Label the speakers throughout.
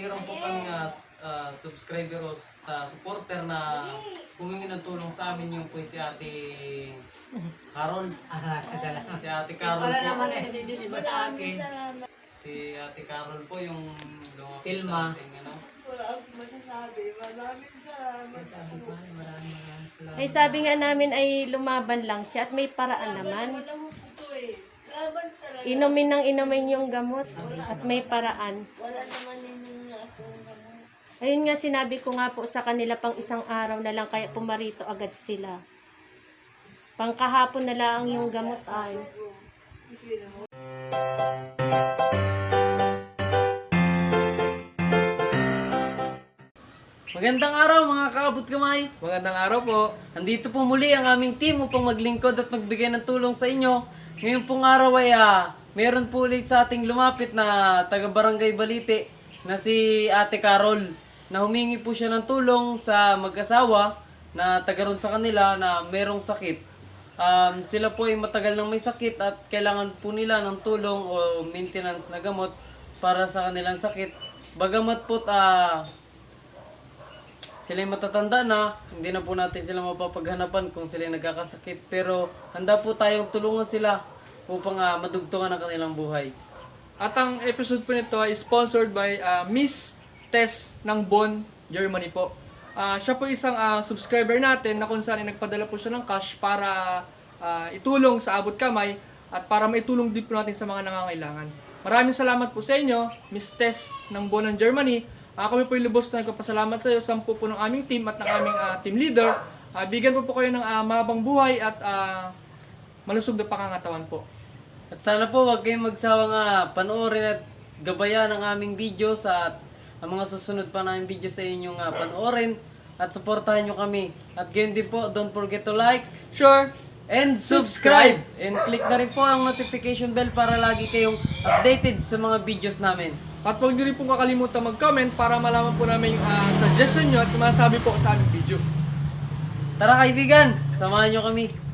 Speaker 1: Mayroon po kami nga ah, subscriber o ah, supporter na humingi ng tulong sa amin yung po si ate Carol. Si ate Carol
Speaker 2: Wala
Speaker 1: po.
Speaker 2: naman eh, sa akin.
Speaker 1: Si ate Carol po yung lumapit
Speaker 2: Tilma.
Speaker 1: sa ating ano.
Speaker 3: Wala akong masasabi. Maraming salamat.
Speaker 2: Sabi ko, ay, maraming maraming salamat.
Speaker 4: Ay sabi nga namin ay lumaban lang siya at may paraan naman.
Speaker 3: Walang gusto eh. Laban talaga.
Speaker 4: Inumin ng inumin yung gamot at may paraan.
Speaker 3: Wala naman.
Speaker 4: Ayun nga sinabi ko nga po sa kanila pang isang araw na lang kaya pumarito agad sila. Pangkahapon na lang yung gamot ay.
Speaker 1: Magandang araw mga kaabot kamay.
Speaker 5: Magandang araw po.
Speaker 1: Andito po muli ang aming team upang maglingkod at magbigay ng tulong sa inyo. Ngayon pong araw ay ah, meron po ulit sa ating lumapit na taga Barangay Balite na si Ate Carol na humingi po siya ng tulong sa mag-asawa na taga ron sa kanila na merong sakit. Um, sila po ay matagal nang may sakit at kailangan po nila ng tulong o maintenance na gamot para sa kanilang sakit. Bagamat po ah, sila matatanda na, hindi na po natin sila mapapaghanapan kung sila yung nagkakasakit. Pero handa po tayong tulungan sila upang ah, madugtungan ang kanilang buhay.
Speaker 5: At ang episode po nito ay sponsored by ah, Miss Tess ng Bonn, Germany po. Ah, siya po isang ah, subscriber natin na kung saan nagpadala po siya ng cash para ah, itulong sa abot kamay at para maitulong din po natin sa mga nangangailangan. Maraming salamat po sa inyo, Miss Tess ng Bonn, Germany. Ah, kami po lubos na nagpapasalamat sa iyo, sampu po ng aming team at ng aming ah, team leader. Ah, bigyan po po kayo ng ah, mabang buhay at ah, malusog na pangangatawan po.
Speaker 1: At sana po wag kayong magsawang ah, panoorin at gabayan ang aming video sa ang mga susunod pa namin video sa inyong ah, panoorin at suportahan nyo kami. At gayon din po, don't forget to like,
Speaker 5: Sure!
Speaker 1: and subscribe! And click na rin po ang notification bell para lagi kayong updated sa mga videos namin.
Speaker 5: At huwag nyo rin pong kakalimutan mag-comment para malaman po namin yung ah, suggestion nyo at masabi po sa aming video.
Speaker 1: Tara kaibigan, samahan nyo kami.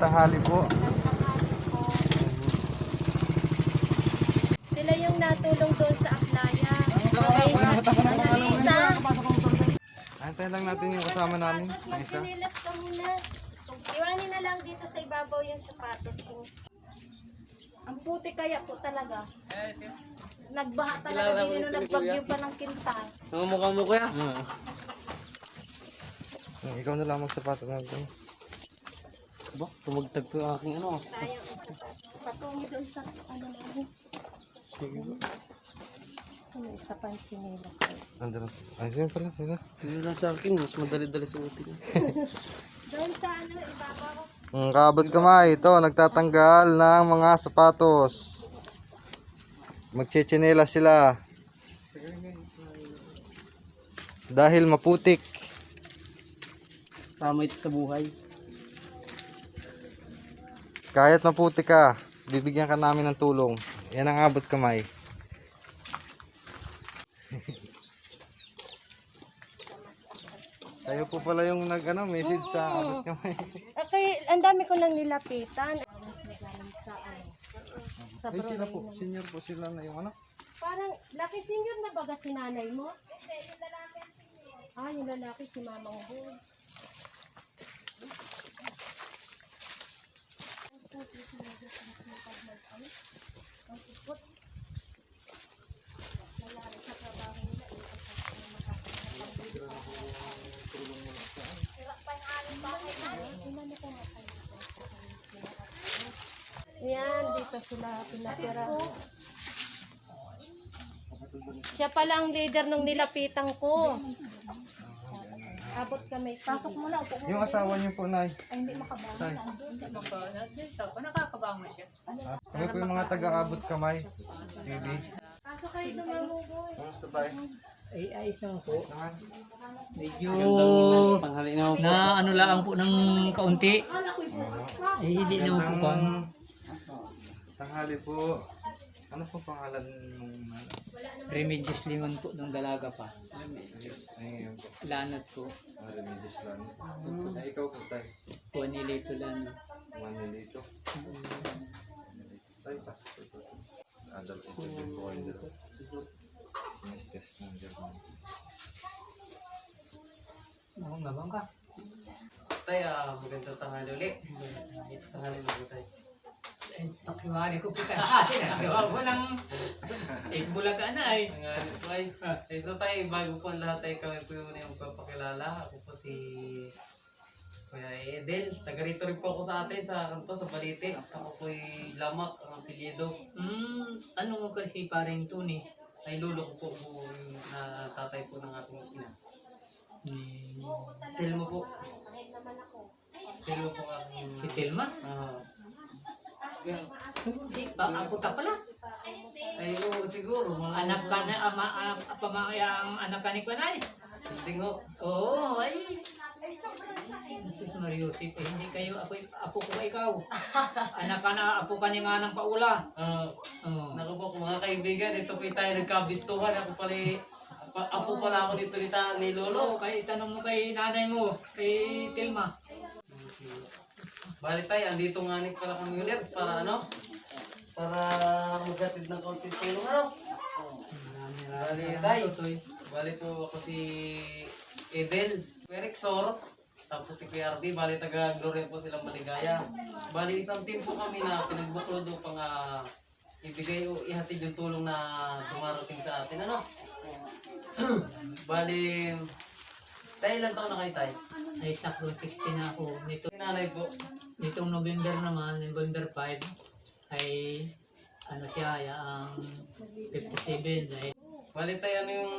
Speaker 6: Tahali po.
Speaker 4: Sila yung natulong doon sa Aplaya.
Speaker 6: Ano Antayin lang natin yung kasama namin. Ang isa.
Speaker 4: magpinilas ka muna. Iwanin na lang dito sa ibabaw yung sapatos ko. Ang puti kaya po talaga. Nagbaha talaga din nung nagbagyo pa ng kintal.
Speaker 1: Namumukha mo kuya?
Speaker 6: Hmm, Ikaw na lang magsapato natin.
Speaker 1: Ba, tumagtag yung aking ano.
Speaker 4: Ang. Patungo doon sa ano namin. Ano isa pang chinilas eh.
Speaker 6: Andun. Ay, sino pala? Sino?
Speaker 1: Hindi lang sa akin, mas madali-dali suotin.
Speaker 4: Doon sa ano, ibabaw.
Speaker 6: Mm, kabot kamay. Ito, nagtatanggal ng mga sapatos. Magchichinela sila. Dahil maputik.
Speaker 1: Sama ito sa buhay.
Speaker 6: Kahit maputik ka, bibigyan ka namin ng tulong. Yan ang abot kamay. Kayo po pala yung nag ano, message sa abot kamay.
Speaker 4: Okay, ang dami ko nang nilapitan. Sa
Speaker 6: Ay, sila po. Senior po sila na yung ano.
Speaker 4: Parang, laki senior na baga si nanay mo? Ah, yung lalaki si Mamang Boy. Yan, dito sila pinatira. Siya pala ang leader nung nilapitan ko. Abot kami. Pasok mo na. Upo mo.
Speaker 6: Yung asawa niyo po, Nay.
Speaker 2: Nakakabangon siya.
Speaker 6: Kami po yung mga taga-abot kamay. TV.
Speaker 4: Pasok kayo dumamugoy.
Speaker 6: Kamusta tayo?
Speaker 2: Ay, ayos naman po.
Speaker 6: Naman.
Speaker 2: Medyo
Speaker 1: Panghali na ako.
Speaker 2: na ano lang po ng kaunti. Eh, hindi naman po kung
Speaker 6: Ang tanghali po. Ano po pangalan nung ano?
Speaker 2: remedios limon po ng dalaga pa.
Speaker 6: Ayun po.
Speaker 2: Lanat po.
Speaker 6: Ah, Remedios lang. Ay, ikaw po tayo.
Speaker 2: Juanilito lang.
Speaker 6: Manilito. Tayo, ito. Adult interview po kayo dito. Sinis-test ng German.
Speaker 2: Oo nga bang ka?
Speaker 1: Tay, ah, magandang tanghali ulit. Tanghali mo tayo.
Speaker 2: Eh, Pakiwari ko po tayo. Nagawa ko ng eh, bulaga na eh.
Speaker 1: Nangalit po ay. Eh, so tayo, bago po ang lahat tayo kami po yung yung papakilala. Ako po si Kuya Edel. Taga rito rin po ako sa atin sa kanto, sa Balite. Ako po Lamak, ang apelyido.
Speaker 2: Hmm, ano mo kasi parang tuni?
Speaker 1: Ay lulo ko po po yung na tatay po ng aking ina.
Speaker 2: Hmm,
Speaker 1: Telmo po. Telmo po aking...
Speaker 2: si Telma?
Speaker 1: Ah.
Speaker 2: Hindi, pa, ako ta pala.
Speaker 1: ay, oo, siguro. Mga
Speaker 2: Anak ka na, ama, ama, pamaya ang anak ka ni Panay.
Speaker 1: Hindi nga.
Speaker 2: Oo, ay. Jesus Mariusip, eh, hindi kayo, ako, apo ko ba ikaw? anak ka na, apo ka ni Manang Paula.
Speaker 1: Ah,
Speaker 2: Oo.
Speaker 1: Naku po, mga kaibigan, ito po tayo nagkabistuhan. Ako pala, pa, ako pala ako dito ni, ni Lolo.
Speaker 2: Oo, kay itanong mo kay nanay mo, kay Tilma.
Speaker 1: Balik tayo, andito nga ni pala kami ulit para ano? Para maghatid ng konting tulong ano? Bali tayo. Bali po ako si Edel, Kuya Rexor, tapos si Kuya RB, bali taga Gloria po silang maligaya. Bali isang team po kami na pinagbuklod upang ah, ibigay o ihatid yung tulong na dumarating sa atin ano? bali, tayo ilan taon na kayo tayo?
Speaker 2: Ay, sakto 60 na ako. Nito,
Speaker 1: nanay po,
Speaker 2: nitong November naman, November 5, ay ano siya, ay, ang 57. Ay,
Speaker 1: bali tayo ano yung,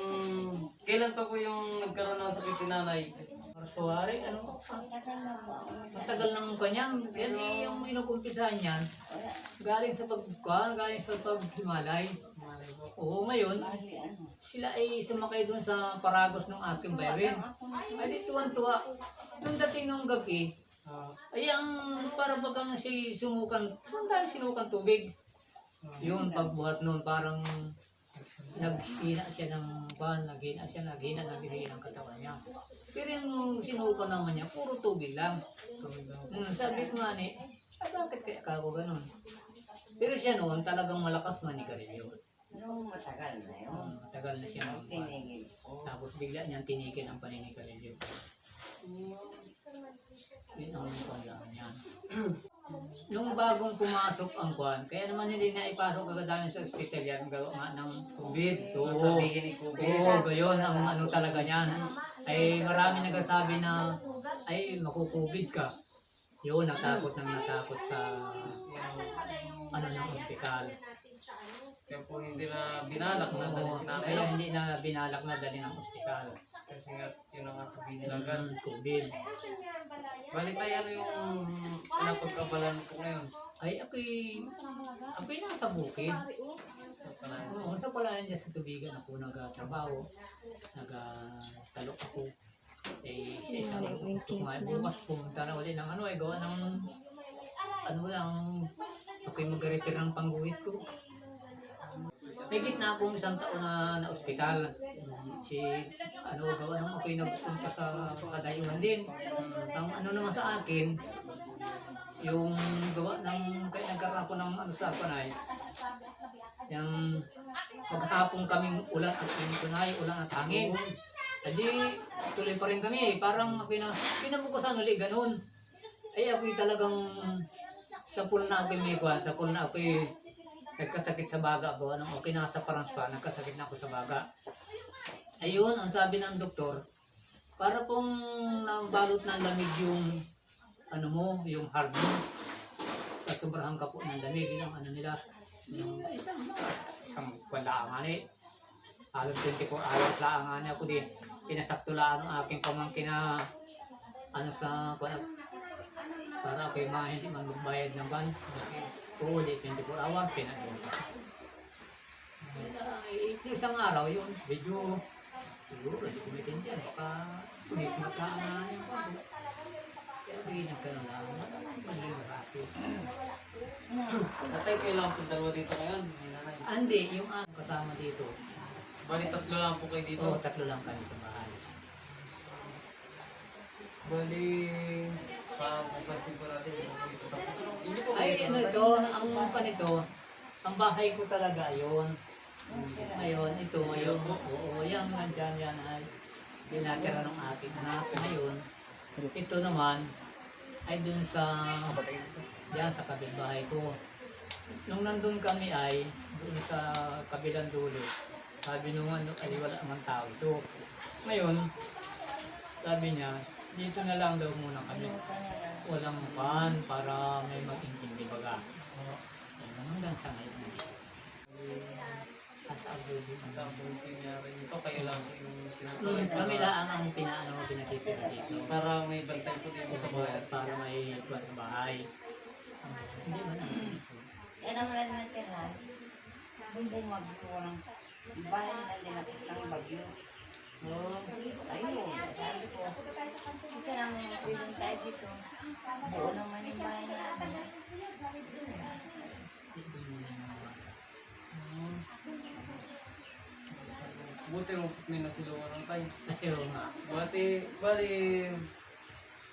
Speaker 1: kailan pa po yung nagkaroon ng sakit si nanay?
Speaker 2: Marsuari, ano? Matagal ng kanyang, yan eh, yung inukumpisahan niyan, galing sa pagkuhan, galing sa paghimalay. Oo, ngayon, sila ay sumakay doon sa paragos ng aking baywin. Ay, di tuwan-tuwa. Nung dating ng gabi, ay ang para bagang siya sumukan, kung dahil sinukan tubig. Yun, pagbuhat noon, parang naghina siya ng ban, naghina siya, naghina, naghina ang katawan niya. Pero yung sinukan naman niya, puro tubig lang. Hmm, sabi ko nga ni, ay bakit kaya ako ganun? Pero siya noon talagang malakas manigarilyo.
Speaker 3: Nung matagal na yun.
Speaker 2: Um, matagal na siya ng
Speaker 3: Tinigil ko.
Speaker 2: Tapos bigla niyang tinigil ang paninigarilyo. Yun ang kailangan niya. Nung bagong pumasok ang kwan, kaya naman hindi na ipasok agad namin sa ospital yan, gawa nga ng
Speaker 1: COVID.
Speaker 2: Oo.
Speaker 1: Sabihin ni COVID.
Speaker 2: Oo, gayon ang ano talaga niyan. Ay marami nagsasabi na ay makukubid ka. Yun, natakot nang natakot sa ano ng ospital.
Speaker 1: Kaya po hindi na binalak na dali si nanay.
Speaker 2: Kaya hindi na binalak na dali ng ospital.
Speaker 1: Kasi nga, yun ang sabihin nila agad.
Speaker 2: Mm, COVID.
Speaker 1: Balik tayo ano yung napagkabalan ko ngayon.
Speaker 2: Ay, ako'y, ako'y nasa bukid. Oo, sa palayan dyan sa tubigan ako nagtrabaho. Nagtalok ako. Eh, sa isang tumayo. Bukas pumunta na uli ng ano, eh, gawa ng, ano lang, ako'y mag-repair ng pangguhit ko. May gitna akong isang taon na na ospital. Si, ano, gawa nang ako'y nagpunta sa kadayuhan din. Ang ano naman sa akin, yung gawa ng kaya nagkaroon ng ano sa panay yung maghapon kaming ulan at kunay ulan at hangin adi tuloy pa rin kami parang ako na pinabukasan ulit ganun ay ako talagang sa pool na ako may kuha sa pool na ako nagkasakit sa baga gawa ng okay na sa parang spa nagkasakit na ako sa baga ayun ang sabi ng doktor para pong nabalot ng lamig yung ano mo, yung hard mo. Sa sobrang kapo ng lamig, yun ano nila. Yung isang, isang wala nga eh. Halos 24 hours lang nga ako di. Pinasakto lang ang aking pamangkin na ano sa kuwan para kay mga hindi man magbayad ng ban. Oo, di 24 hours. Eh, isang araw yun, medyo siguro, hindi ko maintindihan. Baka sumit mata nga yung pag kaya ng ganun lang. Magiging masakit.
Speaker 1: Natay kailangan po dalawa dito ngayon.
Speaker 2: Andi, yung kasama dito.
Speaker 1: Bali tatlo lang po kayo dito.
Speaker 2: Oo, tatlo lang kami sa bahay.
Speaker 1: Bali, papapansin po natin yung. Tapos ano, hindi po
Speaker 2: Ay,
Speaker 1: kayo
Speaker 2: ano ito, ang panito, ang bahay ko talaga yun. Ngayon, ito, yung, oo, yung nandyan yan ay binatira ng aking anak. Ngayon, ito naman ay dun sa, yan sa kapitbahay ko. Nung nandun kami ay, dun sa kabilang dulo, sabi nung ano, ay wala man tao ito. Ngayon, sabi niya, dito na lang daw muna kami. Walang pan para may mag-intindi baga. Ayun, hanggang sa ngayon. As a good
Speaker 1: sa buong nangyari dito, kayo lang yung
Speaker 2: Mm,
Speaker 1: pinatuloy.
Speaker 2: kami lang ang pinaano pinakikita dito.
Speaker 1: Para may bantay po dito sa bahay.
Speaker 2: Para may kuha sa bahay. Hindi ba na?
Speaker 3: Yan ang wala na tirahan. Nung bumagyo, walang bahay na dinapit ng bagyo. Ayun, sabi ko, isa lang piling tayo dito. Buo naman yung bahay natin.
Speaker 1: Buti mo may nasilawan ng tayo.
Speaker 2: Ayun nga.
Speaker 1: Bati, bali,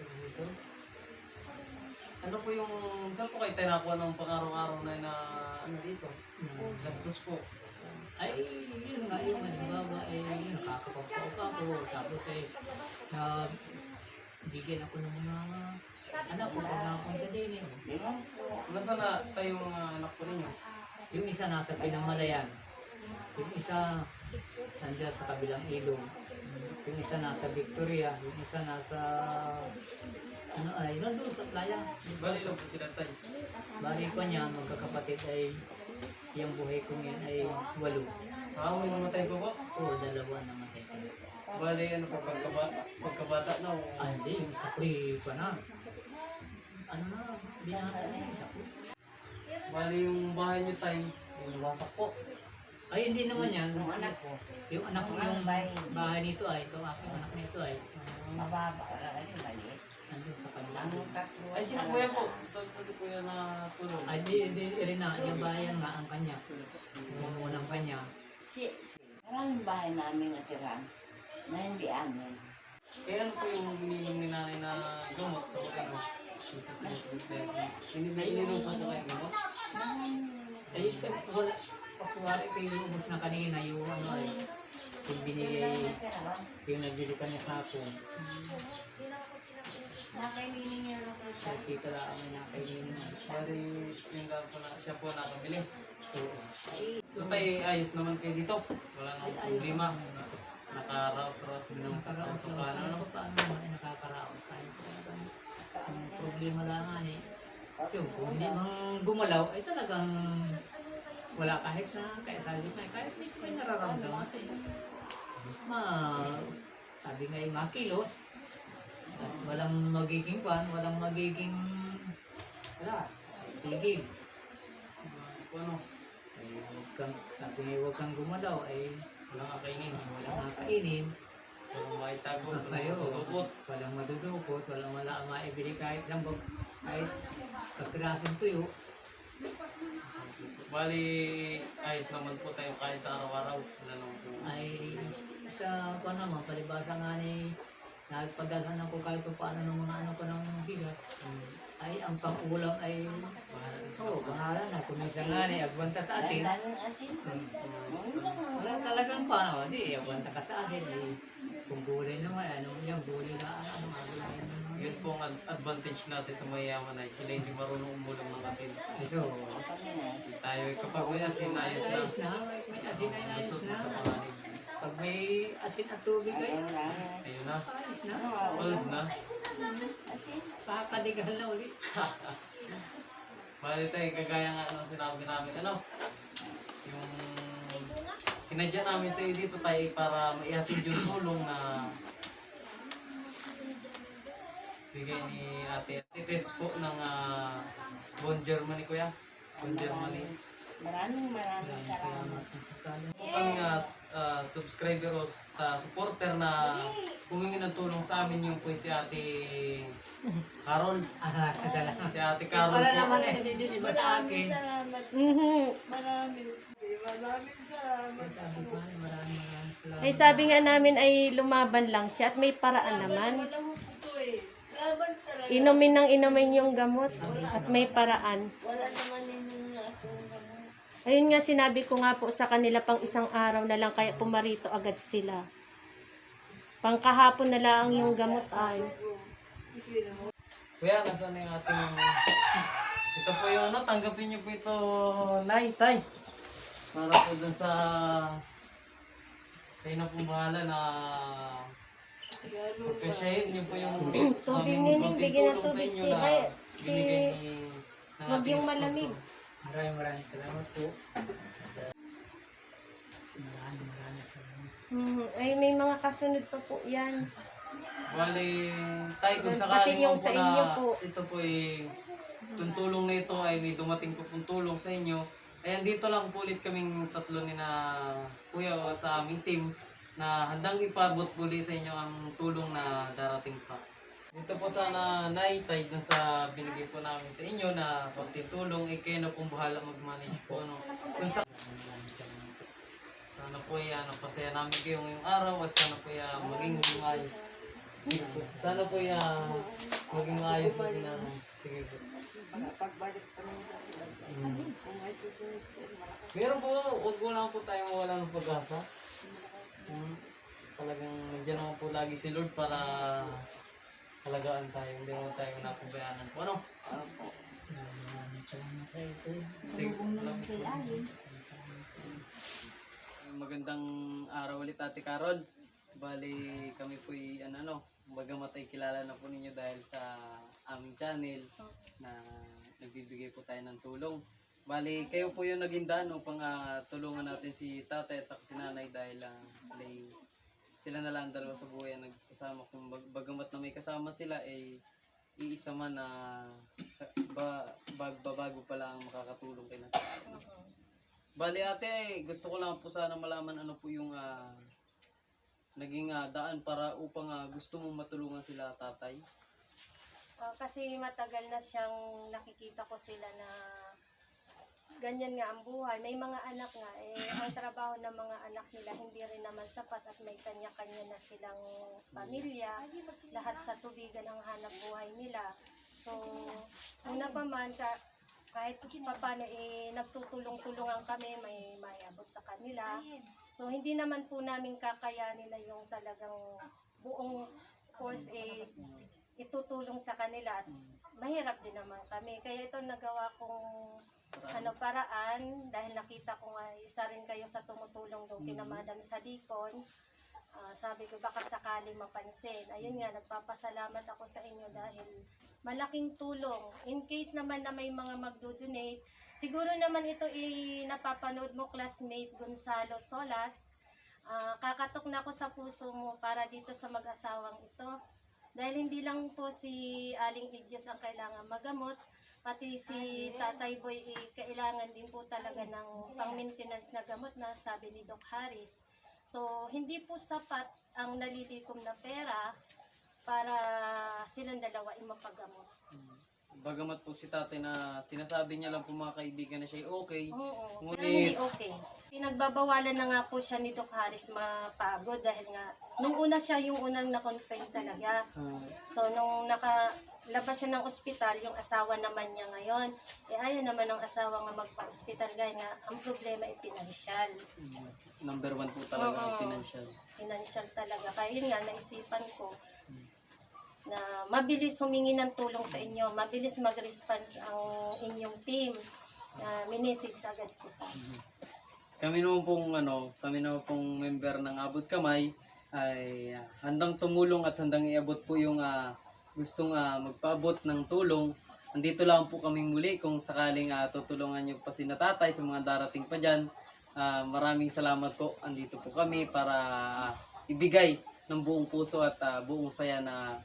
Speaker 1: dito. Ano po yung, saan po kayo tayo nakuha ng pang-araw-araw na na, ano dito? Gastos po.
Speaker 2: Ay, yun nga, yun halimbawa, eh, yun, nakakapagpao pa ako. Tapos eh, na bigyan ako ng mga anak ko pag nakapunta din eh.
Speaker 1: Nasa na tayo mga anak po ninyo?
Speaker 2: Yung isa nasa Pinamalayan. Yung isa nandiyan sa kabilang ilong. Yung isa nasa Victoria. Yung isa nasa ano ay nandun sa playa.
Speaker 1: Bali lang po sila tayo.
Speaker 2: Bali ko niya magkakapatid ay yung buhay ko ngayon ay walo.
Speaker 1: Ah, may namatay po po?
Speaker 2: Oo, dalawa namatay ko.
Speaker 1: Bali, ano po, pagkabata, pagkabata na, o
Speaker 2: Ah, hindi, yung isa ko eh, pa na. Ano na, binata na yung isa ko.
Speaker 1: bali yung bahay niyo tayo, yung nawasak po.
Speaker 2: Ay, hindi naman yan.
Speaker 3: Yung anak ko,
Speaker 2: Yung anak ko, yung bahay nito ay, itong aking anak nito ay,
Speaker 3: mababa. Wala ka rin maliit.
Speaker 2: Nandun sa kabila.
Speaker 3: Ang tatlo.
Speaker 1: Ay, sino kuya po? Po si kuya na tulong?
Speaker 2: Ay, di, di, rin na, yung bayan nga ang kanya. Yung unang kanya.
Speaker 3: Si, si. Maraming bahay namin natirahan na hindi amin.
Speaker 1: Kaya ano po yung ininom ni nanay na gamot kapag ano? Ininom po po kayo gamot?
Speaker 2: Ay, eh, wala, Pakuwari ko yung ubos na kanina, yung ano eh. Yung binigay, yung nagbili ka niya hapon.
Speaker 3: Nakainin niya sa
Speaker 2: Kasi ka lang may nakainin mo.
Speaker 1: Bali, yung lang po na, siya po nakabili.
Speaker 2: Oo.
Speaker 1: So tayo, ayos naman kayo dito. Wala nang problema. Nakaraos-raos din naman po sa paano.
Speaker 2: Ano pa paano naman ay nakakaraos tayo. Ang problema lang nga eh. Yung kung hindi mang gumalaw, ay talagang wala kahit na, kaya sabi ko, kahit may, may nararamdaman. Eh. Ma, sabi nga yung makilos, walang magiging pan, walang magiging, wala, tigil.
Speaker 1: Ano?
Speaker 2: Ay, huwag kang, sabi nga huwag kang gumalaw, ay
Speaker 1: Walang kakainin.
Speaker 2: walang kakainin.
Speaker 1: Walang maitago. Walang matutupot.
Speaker 2: walang madudukot, walang wala maibili kahit isang bag, kahit kapirasong tuyo.
Speaker 1: Bali, ayos naman po tayo kahit sa araw-araw. Wala naman po.
Speaker 2: Ay, sa pa naman, palibasa nga ni nagpadalhan ako kahit pa paano ng mga ano ko ng bigat. Ay, ang pang-ulam ay, oo, bahala na. Kung minsan nga ni, agwanta sa asin. Wala talagang paano, di, agwanta ka sa asin. Ay, kung gulay naman, ano, yung gulay na, ano, ano, ano,
Speaker 1: Yun po ang ad- advantage natin sa mayayaman ay sila hindi marunong umulam ng asin.
Speaker 2: Ito,
Speaker 1: Tayo ay kapag may asin, ayos na.
Speaker 2: ayos na, may asin ay ayos
Speaker 1: Lusot
Speaker 2: na.
Speaker 1: na sa panganig.
Speaker 2: Pag may asin at tubig ay,
Speaker 1: Ayun na.
Speaker 2: ayos na.
Speaker 1: Solve na.
Speaker 3: Asin.
Speaker 2: Pakadigal na ulit.
Speaker 1: Bali tayo, kagaya nga ano sinabi namin, ano? Yung sinadya namin sa dito tayo para maihatid yung tulong na bigay ni ate. Tites po ng uh, Bon Germany, kuya. Bon Germany.
Speaker 3: Maraming maraming salamat.
Speaker 1: po kami nga ah, subscriber o ah, supporter na humingi ng tulong sa amin yung po si ate Carol.
Speaker 2: Ah, kasalanan.
Speaker 1: Si ate Carol po.
Speaker 2: naman eh, hindi sa akin.
Speaker 4: Mhm.
Speaker 3: Maraming. Salamat.
Speaker 2: Maraming salamat.
Speaker 4: Ay sabi nga namin ay lumaban lang siya at may paraan naman. Inumin ng inumin yung gamot at may paraan. Ayun nga sinabi ko nga po sa kanila pang isang araw na lang kaya pumarito agad sila. Pangkahapon na lang yung gamot ay.
Speaker 1: Kuya, nasaan na yung ating... Ito po yung ano, tanggapin niyo po ito, Nay, Tay. Para po dun sa... Kayo na po bahala na... Pagkasyahin niyo po yung...
Speaker 4: Tubig nining, bigyan ng tubig
Speaker 1: inyo
Speaker 4: si- ay, si- Wag yung malamig.
Speaker 2: Maraming maraming salamat po. Maraming maraming salamat.
Speaker 4: Hmm, ay may mga kasunod pa po yan.
Speaker 1: Bali, tayo kung
Speaker 4: Pati
Speaker 1: sakaling
Speaker 4: yung
Speaker 1: po
Speaker 4: sa
Speaker 1: na
Speaker 4: inyo po.
Speaker 1: ito po ay itong tulong na ito ay may dumating po pong tulong sa inyo. Ayan, dito lang po ulit kaming tatlo ni na kuya o sa aming team na handang ipabot muli sa inyo ang tulong na darating pa. Dito po sana naitay dun sa binigay po namin sa inyo na konting tulong, eh kayo na pong bahala mag-manage po. Ano. Kung sa sana po ay ano, pasaya namin kayo ngayong araw at sana po ay ah, maging ayos. Sana po ay ah, maging ayos na si nanay. Sige po.
Speaker 3: Pagbalik pa rin sa sila.
Speaker 1: Meron po, huwag mo lang po tayo mawala ng pag-asa. Hmm, talagang nandiyan naman po lagi si Lord para talagaan tayo. Hindi naman tayo napabayaan po. Ano?
Speaker 2: Ito.
Speaker 1: Sige. Magandang araw ulit Ate Carol. Bali kami po ano ano, bagamat ay kilala na po ninyo dahil sa aming channel na nagbibigay po tayo ng tulong. Bali kayo po yung naging daan upang ah, tulungan natin si tatay at saka si nanay dahil ah, sila, sila na lang ang dalawa sa buhay ang nagsasama. Kung bag- bagamat na may kasama sila ay iisa man na ba, bag, babago pa lang ang makakatulong kay natin. Bali ate, gusto ko lang po sana malaman ano po yung ah, naging ah, daan para upang ah, gusto mong matulungan sila tatay.
Speaker 4: Ah, kasi matagal na siyang nakikita ko sila na ganyan nga ang buhay. May mga anak nga, eh, ang trabaho ng mga anak nila hindi rin naman sapat at may kanya-kanya na silang pamilya. Lahat sa tubigan ang hanap buhay nila. So, una pa man, ka, kahit pa paano eh, nagtutulong-tulungan kami, may may abot sa kanila. So hindi naman po namin kakayanin na yung talagang buong course eh, itutulong sa kanila at mahirap din naman kami. Kaya ito nagawa kong ano paraan dahil nakita ko nga isa rin kayo sa tumutulong doon kina Madam Sadikon. Ah, sabi ko baka sakali mapansin. Ayun nga, nagpapasalamat ako sa inyo dahil malaking tulong. In case naman na may mga magdo-donate, siguro naman ito i napapanood mo classmate Gonzalo Solas. Ah, kakatok na ako sa puso mo para dito sa mag-asawang ito. Dahil hindi lang po si Aling Idyos ang kailangan magamot, pati si Tatay Boy eh, kailangan din po talaga ng pang-maintenance na gamot na sabi ni Doc Harris. So, hindi po sapat ang nalilikom na pera para silang dalawa ay mapagamot.
Speaker 1: Bagamat po si tatay na sinasabi niya lang po mga kaibigan na siya ay okay.
Speaker 4: Oo, pero
Speaker 1: Ngunit-
Speaker 4: hindi okay. Pinagbabawalan na nga po siya ni Doc Harris mapagod dahil nga, nung una siya yung unang na-confine talaga.
Speaker 1: Ah,
Speaker 4: So, nung nakalabas siya ng ospital, yung asawa naman niya ngayon, eh ayaw naman ng asawa nga magpa-ospital dahil nga, ang problema ay financial.
Speaker 1: number one po talaga ang financial.
Speaker 4: Financial talaga. Kaya yun nga, naisipan ko na mabilis humingi ng tulong sa inyo, mabilis mag-response ang inyong team na minisage agad ko.
Speaker 1: Kami naman pong ano, kami naman pong member ng Abot Kamay ay ah, handang tumulong at handang iabot po yung ah, gustong ah, magpaabot ng tulong. Andito lang po kaming muli kung sakaling ah, tutulungan niyo pa si natatay sa mga darating pa dyan. Ah, maraming salamat po. Andito po kami para ah, ibigay ng buong puso at ah, buong saya na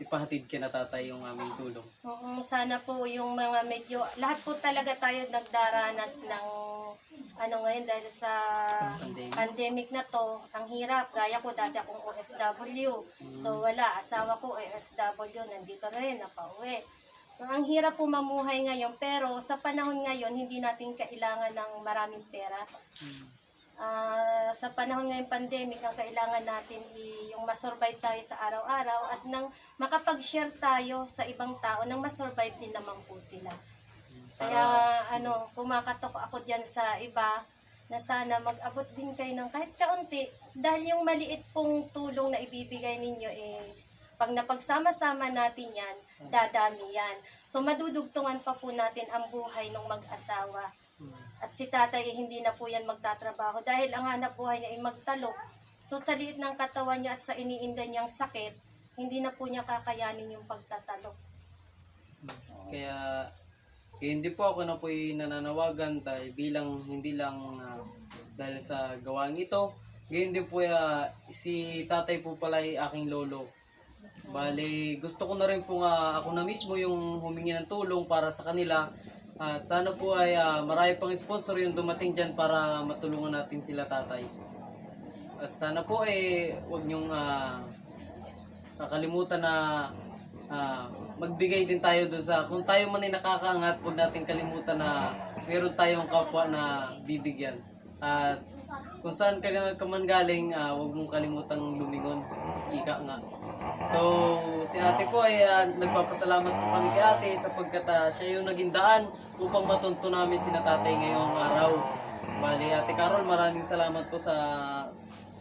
Speaker 1: ipahatid kay natatay yung aming tulong.
Speaker 4: Oo, sana po yung mga medyo, lahat po talaga tayo nagdaranas ng ano ngayon dahil sa
Speaker 1: Pandemic.
Speaker 4: pandemic na to, ang hirap. Gaya ko, dati akong OFW. So wala, asawa ko OFW, nandito na rin, napauwi. So ang hirap po mamuhay ngayon, pero sa panahon ngayon, hindi natin kailangan ng maraming pera. Ah, sa panahon ngayong pandemic, ang kailangan natin i- yung masurvive tayo sa araw-araw at nang makapag-share tayo sa ibang tao nang masurvive din naman po sila. Kaya ano, kumakatok ako dyan sa iba na sana mag-abot din kayo ng kahit kaunti dahil yung maliit pong tulong na ibibigay ninyo eh pag napagsama-sama natin yan, dadami yan. So madudugtungan pa po natin ang buhay ng mag-asawa. At si tatay eh, hindi na po yan magtatrabaho dahil ang hanap buhay niya ay magtalok. So sa liit ng katawan niya at sa iniinda niyang sakit, hindi na po niya kakayanin yung pagtatalok.
Speaker 1: Kaya, kaya hindi po ako na po'y nananawagan dahil bilang hindi lang ah, dahil sa gawain ito. Ngayon din po ah, si tatay po pala ay aking lolo. Bali, gusto ko na rin po nga ako na mismo yung humingi ng tulong para sa kanila. At sana po ay ah, marami pang sponsor yung dumating dyan para matulungan natin sila tatay. At sana po eh, wag niyong ah, kakalimutan na ah, magbigay din tayo dun sa kung tayo man ay nakakaangat huwag natin kalimutan na meron tayong kapwa na bibigyan. At kung saan ka, ka man galing ah, huwag mong kalimutang lumingon. Ika nga. So si ate po ay ah, nagpapasalamat po kami kay ate sapagkat ah, siya yung naging daan upang matunto namin si natatay ngayong araw. Bali ate Carol maraming salamat po sa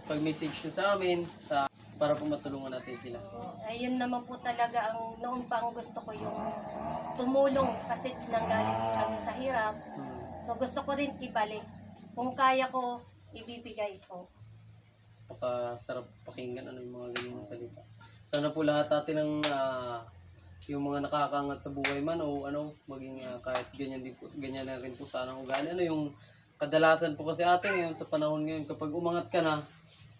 Speaker 1: pag-message sa amin sa para po matulungan natin sila.
Speaker 4: Ayun naman po talaga ang noon pa ang gusto ko yung tumulong kasi nanggaling din kami sa hirap.
Speaker 1: Hmm.
Speaker 4: So gusto ko rin ibalik. Kung kaya ko, ibibigay ko.
Speaker 1: Baka sarap pakinggan ano yung mga ganyan salita. Sana po lahat natin ng ah, yung mga nakakangat sa buhay man o ano, maging ah, kahit ganyan din po, ganyan na rin po sana ang ugali. Ano yung kadalasan po kasi atin ngayon sa panahon ngayon kapag umangat ka na,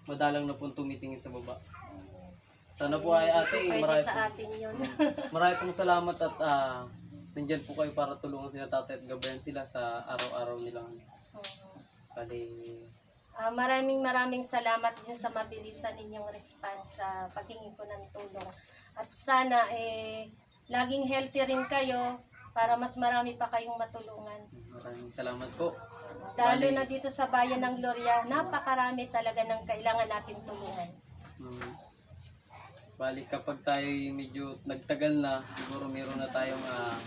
Speaker 1: madalang na po tumitingin sa baba. Sana po ay ate,
Speaker 4: Pwede
Speaker 1: marami,
Speaker 4: sa atin yun.
Speaker 1: marami pong salamat at ah, nandyan po kayo para tulungan sila tatay at gabayan sila sa araw-araw nilang Bali,
Speaker 4: Ah, maraming maraming salamat din sa mabilisan ninyong response sa paghingi ko ng tulong. At sana eh, laging healthy rin kayo para mas marami pa kayong matulungan.
Speaker 1: maraming salamat po.
Speaker 4: Lalo na dito sa bayan ng Gloria, napakarami talaga ng kailangan natin tulungan.
Speaker 1: Mm. Bali kapag tayo medyo nagtagal na, siguro meron na tayong ah,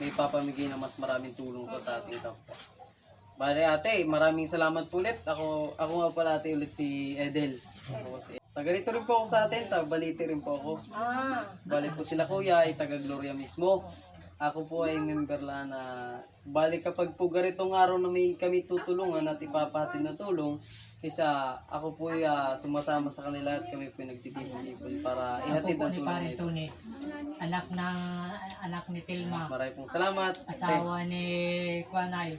Speaker 1: may papamigay na mas maraming tulong po sa ating kapwa. Bale ate, maraming salamat po ulit. Ako, ako nga pala ate ulit si Edel. Ako si Taga rito rin po ako sa atin, taga Balite rin po ako.
Speaker 4: Ah,
Speaker 1: Bali po sila kuya ay taga Gloria mismo. Ako po ay member lang na bali kapag po ganitong araw na may kami tutulungan at ipapahatid na tulong, isa ako po ay ah, sumasama sa kanila at kami po nagtitipon-tipon para ihatid ang
Speaker 2: ni
Speaker 1: tulong
Speaker 2: Pare
Speaker 1: ito.
Speaker 2: Tony, anak na anak ni Tilma,
Speaker 1: Maraming pong salamat.
Speaker 2: asawa ni Kwanay,